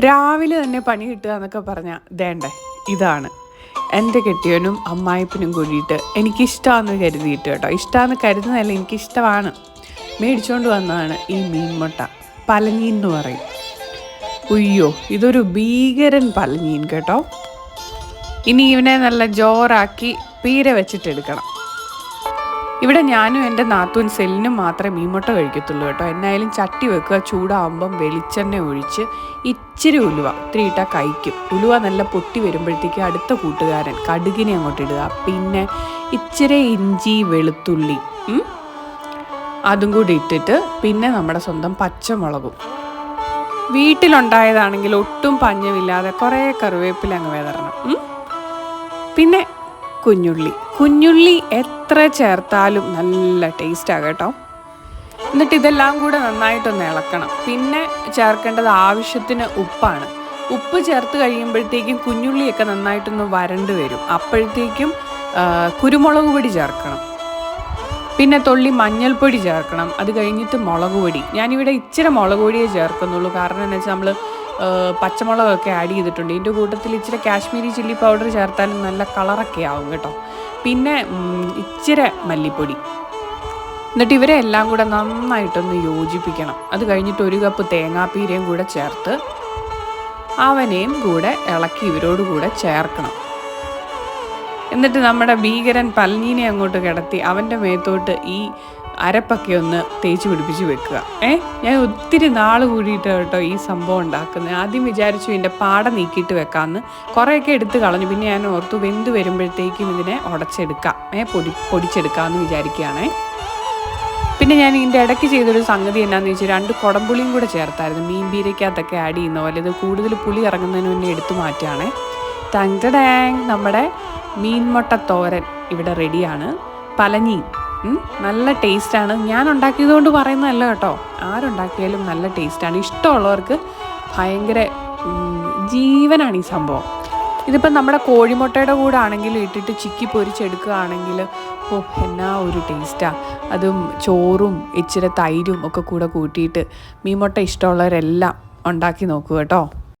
രാവിലെ തന്നെ പണി കിട്ടുക എന്നൊക്കെ പറഞ്ഞാൽ ദേണ്ടേ ഇതാണ്. എന്റെ കെട്ടിയവനും അമ്മായിപ്പനും കൂടിയിട്ട് എനിക്കിഷ്ടമാണെന്ന് കരുതിയിട്ട് കേട്ടോ. ഇഷ്ടമാണെന്ന് കരുതുന്നതല്ല എനിക്കിഷ്ടമാണ്. മേടിച്ചുകൊണ്ട് വന്നതാണ് ഈ മീൻമുട്ട. പലഞ്ഞീൻ എന്ന് പറയും. ഉയ്യോ ഇതൊരു ഭീകരൻ പലഞ്ഞീൻ കേട്ടോ. ഇനി ഇവനെ നല്ല ജോറാക്കി പീര വെച്ചിട്ടെടുക്കണം. ഇവിടെ ഞാനും എന്റെ നാത്തൂൻ സെല്ലിനും മാത്രമേ മീൻമുട്ട കഴിക്കത്തുള്ളൂ കേട്ടോ. എന്നായാലും ചട്ടി വെക്കുക ചൂടാവുമ്പം വെളിച്ചെണ്ണ ഒഴിച്ച് ഇച്ചിരി ഉലുവ ഇത്തിരി ഇട്ടാൽ കഴിക്കും. ഉലുവ നല്ല പൊട്ടി വരുമ്പോഴത്തേക്ക് അടുത്ത കൂട്ടുകാരൻ കടുകിനെ അങ്ങോട്ട് ഇടുക. പിന്നെ ഇച്ചിരി ഇഞ്ചി വെളുത്തുള്ളി അതും കൂടി ഇട്ടിട്ട് പിന്നെ നമ്മുടെ സ്വന്തം പച്ചമുളകും. വീട്ടിലുണ്ടായതാണെങ്കിൽ ഒട്ടും പഞ്ഞമില്ലാതെ കുറേ കറിവേപ്പില അങ്ങ് വിതറണം പിന്നെ കുഞ്ഞുള്ളി. കുഞ്ഞുള്ളി എത്ര ചേർത്താലും നല്ല ടേസ്റ്റാണ് കേട്ടോ. എന്നിട്ട് ഇതെല്ലാം കൂടെ നന്നായിട്ടൊന്ന് ഇളക്കണം. പിന്നെ ചേർക്കേണ്ടത് ആവശ്യത്തിന് ഉപ്പാണ്. ഉപ്പ് ചേർത്ത് കഴിയുമ്പോഴത്തേക്കും കുഞ്ഞുള്ളിയൊക്കെ നന്നായിട്ടൊന്ന് വരണ്ട് വരും. അപ്പോഴത്തേക്കും കുരുമുളക് പൊടി ചേർക്കണം. പിന്നെ തുള്ളി മഞ്ഞൾപ്പൊടി ചേർക്കണം. അത് കഴിഞ്ഞിട്ട് മുളക് പൊടി. ഞാനിവിടെ ഇച്ചിരി മുളക് പൊടിയേ ചേർക്കുന്നുള്ളൂ. കാരണം എന്ന് വെച്ചാൽ നമ്മൾ പച്ചമുളകൊക്കെ ആഡ് ചെയ്തിട്ടുണ്ട്. ഇതിന്റെ കൂട്ടത്തിൽ ഇച്ചിരി കാശ്മീരി ചില്ലി പൗഡർ ചേർത്താലും നല്ല കളറൊക്കെ ആവും കേട്ടോ. പിന്നെ ഇച്ചിരി മല്ലിപ്പൊടി. എന്നിട്ട് ഇവരെ എല്ലാം കൂടെ നന്നായിട്ടൊന്ന് യോജിപ്പിക്കണം. അത് കഴിഞ്ഞിട്ട് ഒരു കപ്പ് തേങ്ങാപ്പീരയും കൂടെ ചേർത്ത് അവനെയും കൂടെ ഇളക്കി ഇവരോട് കൂടെ ചേർക്കണം. എന്നിട്ട് നമ്മുടെ ഭീകരൻ പൽനീനെ അങ്ങോട്ട് കിടത്തി അവന്റെ മേത്തോട്ട് ഈ അരപ്പൊക്കെ ഒന്ന് തേച്ച് പിടിപ്പിച്ച് വെക്കുക. ഏ? ഞാൻ ഒത്തിരി നാൾ കൂടിയിട്ട് കേട്ടോ ഈ സംഭവം ഉണ്ടാക്കുന്നത്. ആദ്യം വിചാരിച്ചു ഇതിന്റെ പാട നീക്കിയിട്ട് വെക്കാമെന്ന് കുറേയൊക്കെ എടുത്ത് കളഞ്ഞു. പിന്നെ ഞാൻ ഓർത്തു വെന്ത് വരുമ്പോഴത്തേക്കും ഇതിനെ ഉടച്ചെടുക്കാം. ഏ? പൊടി പൊടിച്ചെടുക്കാമെന്ന് വിചാരിക്കുകയാണേ. പിന്നെ ഞാൻ ഇതിന്റെ ഇടയ്ക്ക് ചെയ്തൊരു സംഗതി എന്നാന്ന് വെച്ചാൽ രണ്ട് കുടംപുളിയും കൂടെ ചേർത്തായിരുന്നു. മീൻ പീരയ്ക്കകത്തൊക്കെ ആഡ് ചെയ്യുന്ന പോലെ. ഇത് കൂടുതൽ പുളി ഇറങ്ങുന്നതിന് മുന്നേ എടുത്തു മാറ്റുകയാണേ. ടങ് ടാങ് നമ്മുടെ മീൻമുട്ട തോരൻ ഇവിടെ റെഡിയാണ്. പലഞ്ഞീൻ ഉം, നല്ല ടേസ്റ്റാണ്. ഞാൻ ഉണ്ടാക്കിയതുകൊണ്ട് പറയുന്നതല്ല കേട്ടോ. ആരുണ്ടാക്കിയാലും നല്ല ടേസ്റ്റാണ്. ഇഷ്ടമുള്ളവർക്ക് ഭയങ്കര ജീവനാണ് ഈ സംഭവം. ഇതിപ്പം നമ്മുടെ കോഴിമുട്ടയുടെ കൂടെ ആണെങ്കിലും ഇട്ടിട്ട് ചിക്കി പൊരിച്ചെടുക്കുകയാണെങ്കിൽ ഓ എന്നാ ഒരു ടേസ്റ്റാണ് അതും ചോറും ഇച്ചിരി തൈരും ഒക്കെ കൂടെ കൂട്ടിയിട്ട് മീൻമുട്ട ഇഷ്ടമുള്ളവരെല്ലാം ഉണ്ടാക്കി നോക്കൂ കേട്ടോ.